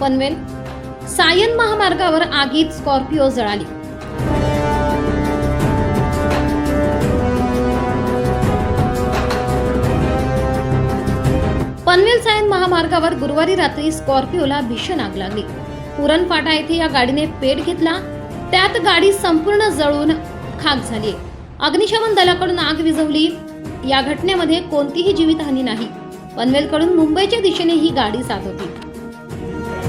पनवेल. सायन महामार्गावर आगीत स्कॉर्पिओ जळाली. पनवेल सायन महामार्गावर गुरुवारी रात्री स्कॉर्पिओला भीषण आग लागली. पुरणफाटा येथे या गाडीने पेट घेतला. त्यात गाडी संपूर्ण जळून खाक झाली. अग्निशमन दलाकडून आग विझवली. या घटनेमध्ये कोणतीही जीवितहानी नाही. पनवेलकडून मुंबईच्या दिशेने ही गाडी जात होती.